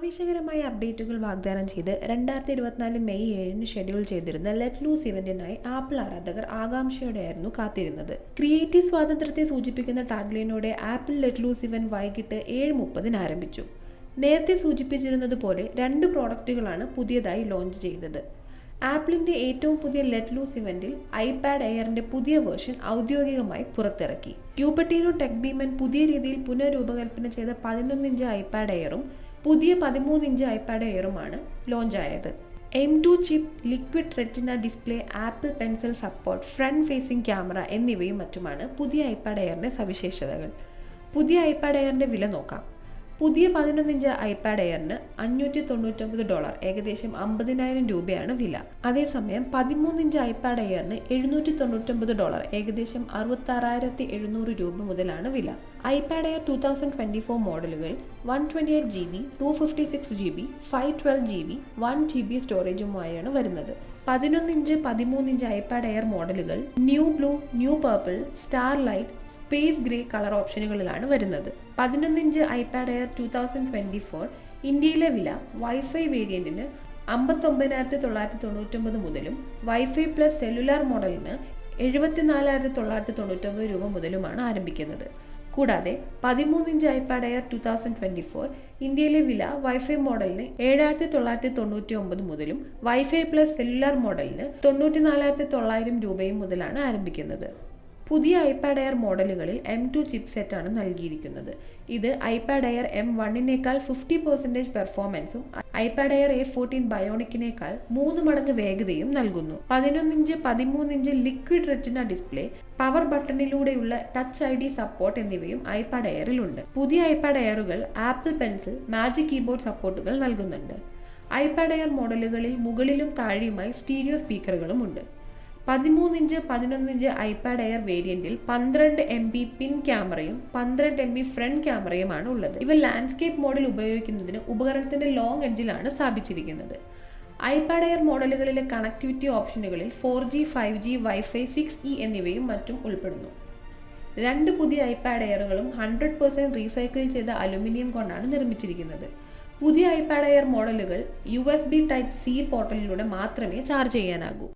ആവേശകരമായ അപ്ഡേറ്റുകൾ വാഗ്ദാനം ചെയ്ത് രണ്ടായിരത്തി ഇരുപത്തിനാല് മെയ് ഏഴിന് ഷെഡ്യൂൾ ചെയ്തിരുന്ന ലെറ്റ് ലൂസ് ഇവന്റിനായി ആപ്പിൾ ആരാധകർ ആകാംക്ഷയോടെയായിരുന്നു കാത്തിരുന്നത്. ക്രിയേറ്റീവ് സ്വാതന്ത്ര്യത്തെ സൂചിപ്പിക്കുന്ന ടാഗ്ലൈനോടെ ആപ്പിൾ ലെറ്റ് ലൂസ് ഇവന്റ് വൈകിട്ട് ഏഴ് മുപ്പതിന് ആരംഭിച്ചു. നേരത്തെ സൂചിപ്പിച്ചിരുന്നത് പോലെ രണ്ട് പ്രോഡക്റ്റുകളാണ് പുതിയതായി ലോഞ്ച് ചെയ്തത്. ആപ്പിളിന്റെ ഏറ്റവും പുതിയ ലെറ്റ് ലൂസ് ഇവന്റിൽ ഐപാഡ് എയറിന്റെ പുതിയ വേർഷൻ ഔദ്യോഗികമായി പുറത്തിറക്കി. ക്യൂപട്ടീനോ ടെക് ബീമൻ പുതിയ രീതിയിൽ പുനരൂപകൽപ്പന ചെയ്ത പതിനൊന്നിഞ്ച് ഐപാഡ് എയറും പുതിയ പതിമൂന്ന് ഇഞ്ച് ഐപാഡ് എയറുമാണ് ലോഞ്ചായത് M two chip liquid retina display Apple pencil support front facing camera എന്നിവയും മറ്റുമാണ് പുതിയ ഐപാഡ് എയറിന്റെ സവിശേഷതകൾ. പുതിയ ഐപാഡ് എയറിന്റെ വില നോക്കാം. പുതിയ പതിനൊന്നിഞ്ച് ഐപാഡ് എയറിന് അഞ്ഞൂറ്റി തൊണ്ണൂറ്റൊമ്പത് ഡോളർ ഏകദേശം അമ്പതിനായിരം രൂപയാണ് വില. അതേസമയം പതിമൂന്നിഞ്ച് ഐപാഡ് എയറിന് എഴുന്നൂറ്റി തൊണ്ണൂറ്റൊമ്പത് ഡോളർ ഏകദേശം അറുപത്താറായിരത്തി എഴുന്നൂറ് രൂപ മുതലാണ് വില. IPad Air two thousand twenty four മോഡലുകൾ one twenty eight G B two fifty six G B five twelve G B one G B സ്റ്റോറേജുമായാണ് വരുന്നത്. പതിനൊന്നിഞ്ച് പതിമൂന്നിഞ്ച് ഐപാഡ് എയർ മോഡലുകൾ new blue new purple star light space grey colour ഓപ്ഷനുകളിലാണ് വരുന്നത്. പതിനൊന്ന് inch iPad Air two thousand twenty four ഇന്ത്യയിലെ വില wifi വേരിയന്റിന് അമ്പത്തൊമ്പതിനായിരത്തി തൊള്ളായിരത്തി തൊണ്ണൂറ്റൊമ്പത് മുതലും വൈഫൈ പ്ലസ് സെല്ലുലാർ മോഡലിന് എഴുപത്തിനാലായിരത്തി തൊള്ളായിരത്തി തൊണ്ണൂറ്റൊമ്പത് രൂപ മുതലുമാണ് ആരംഭിക്കുന്നത്. കൂടാതെ പതിമൂന്ന് inch iPad Air two thousand twenty four ഇന്ത്യയിലെ വില വൈഫൈ മോഡലിന് ഏഴായിരത്തി തൊള്ളായിരത്തി തൊണ്ണൂറ്റി ഒമ്പത് മുതലും വൈഫൈ പ്ലസ് സെല്ലുലാർ മോഡലിന് തൊണ്ണൂറ്റി നാലായിരത്തി തൊള്ളായിരം രൂപയും മുതലാണ് ആരംഭിക്കുന്നത്. പുതിയ ഐപാഡ് എയർ മോഡലുകളിൽ എം ടു ചിപ്പ് സെറ്റാണ് നൽകിയിരിക്കുന്നത്. ഇത് ഐപാഡ് എയർ എം വണ്ണിനേക്കാൾ ഫിഫ്റ്റി പെർസെന്റേജ് പെർഫോമൻസും ഐപാഡ് എയർ എ ഫോർട്ടീൻ ബയോണിക്കിനേക്കാൾ മൂന്ന് മടങ്ങ് വേഗതയും നൽകുന്നു. പതിനൊന്നിഞ്ച് പതിമൂന്നിഞ്ച് ലിക്വിഡ് റെറ്റിന ഡിസ്പ്ലേ പവർ ബട്ടണിലൂടെയുള്ള ടച്ച് ഐ ഡി സപ്പോർട്ട് എന്നിവയും ഐപാഡ് എയറിലുണ്ട് പുതിയ ഐപാഡ് എയറുകൾ ആപ്പിൾ പെൻസിൽ മാജിക് കീബോർഡ് സപ്പോർട്ടുകൾ നൽകുന്നുണ്ട്. ഐപാഡ് എയർ മോഡലുകളിൽ മുകളിലും താഴെയുമായി സ്റ്റീരിയോ സ്പീക്കറുകളും ഉണ്ട്. പതിമൂന്ന് ഇഞ്ച് പതിനൊന്ന് ഇഞ്ച് ഐപാഡ് എയർ വേരിയന്റിൽ പന്ത്രണ്ട് എം ബി പിൻ ക്യാമറയും പന്ത്രണ്ട് എം ബി ഫ്രണ്ട് ക്യാമറയുമാണ് ഉള്ളത്. ഇവ ലാൻഡ്സ്കേപ്പ് മോഡൽ ഉപയോഗിക്കുന്നതിന് ഉപകരണത്തിന്റെ ലോങ് എഡ്ജിലാണ് സ്ഥാപിച്ചിരിക്കുന്നത്. ഐപാഡ് എയർ മോഡലുകളിലെ connectivity ഓപ്ഷനുകളിൽ four G five G wifi six E എന്നിവയും മറ്റും ഉൾപ്പെടുന്നു. രണ്ട് പുതിയ ഐപാഡ് എയറുകളും ഹൺഡ്രഡ് പെർസെന്റ് റീസൈക്കിൾ ചെയ്ത അലുമിനിയം കൊണ്ടാണ് നിർമ്മിച്ചിരിക്കുന്നത്. പുതിയ ഐപാഡ് എയർ മോഡലുകൾ U S B type C പോർട്ടലിലൂടെ മാത്രമേ ചാർജ് ചെയ്യാനാകൂ.